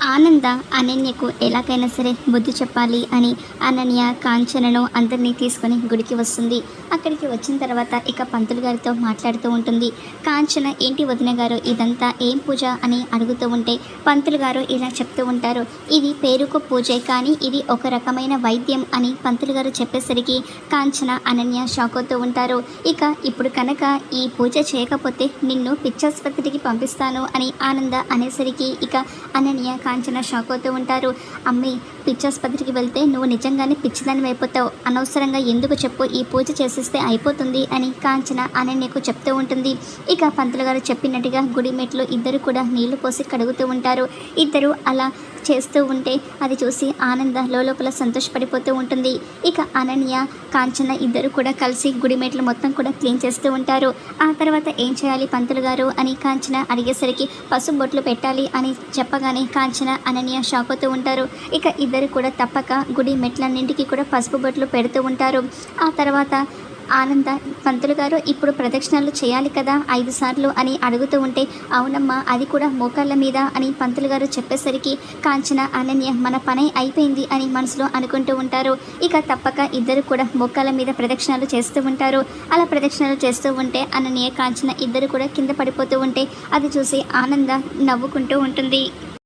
ఆనంద అనన్యకు ఎలాగైనా సరే బుద్ధి చెప్పాలి అని అనన్య కాంచనను అందరినీ తీసుకొని గుడికి వస్తుంది. అక్కడికి వచ్చిన తర్వాత ఇక పంతులు గారితో మాట్లాడుతూ ఉంటుంది. కాంచన ఏంటి వదిన గారు ఇదంతా ఏం పూజ? అని అడుగుతూ ఉంటే పంతులు గారు ఇలా చెప్తూ ఉంటారు. ఇది పేరుకు పూజే కానీ ఇది ఒక రకమైన వైద్యం అని పంతులు గారు చెప్పేసరికి కాంచన అనన్య షాక్ అవుతూ ఉంటారు. ఇక ఇప్పుడు కనుక ఈ పూజ చేయకపోతే నిన్ను పిచ్చాసుపత్రికి పంపిస్తాను అని ఆనంద అనేసరికి ఇక అనన్య కాంచన షాక్ అవుతూ ఉంటారు. అమ్మి పిచ్చాసుపత్రికి వెళ్తే నువ్వు నిజంగానే పిచ్చిదాని అయిపోతావు. అనవసరంగా ఎందుకు చెప్పు? ఈ పూజ చేసేస్తే అయిపోతుంది అని కాంచన అనన్యకు చెప్తూ ఉంటుంది. ఇక పంతులు గారు చెప్పినట్టుగా గుడిమెట్లు ఇద్దరు కూడా నీళ్ళు పోసి కడుగుతూ ఉంటారు. ఇద్దరు అలా చేస్తూ ఉంటే అది చూసి ఆనంద లోపల సంతోషపడిపోతూ ఉంటుంది. ఇక అనన్య కాంచన ఇద్దరు కూడా కలిసి గుడిమెట్లు మొత్తం కూడా క్లీన్ చేస్తూ ఉంటారు. ఆ తర్వాత ఏం చేయాలి పంతులు గారు అని కాంచన అడిగేసరికి పసుపు బొట్లు పెట్టాలి అని చెప్పగానే కాంచన అనన్య షాక్ అవుతూ ఉంటారు. ఇక ఇద్దరు కూడా తప్పక గుడి మెట్లన్నింటికి కూడా పసుపు బొట్లు పెడుతూ ఉంటారు. ఆ తర్వాత ఆనంద పంతులు గారు ఇప్పుడు ప్రదక్షిణలు చేయాలి కదా ఐదు సార్లు అని అడుగుతూ ఉంటే అవునమ్మా అది కూడా మోకాళ్ళ మీద అని పంతులు గారు చెప్పేసరికి కాంచన అనన్య మన పని అయిపోయింది అని మనసులో అనుకుంటూ ఉంటారు. ఇక తప్పక ఇద్దరు కూడా మోకాళ్ళ మీద ప్రదక్షిణలు చేస్తూ ఉంటారు. అలా ప్రదక్షిణలు చేస్తూ ఉంటే అనన్య కాంచన ఇద్దరు కూడా కింద పడిపోతూ ఉంటే అది చూసి ఆనంద నవ్వుకుంటూ ఉంటుంది.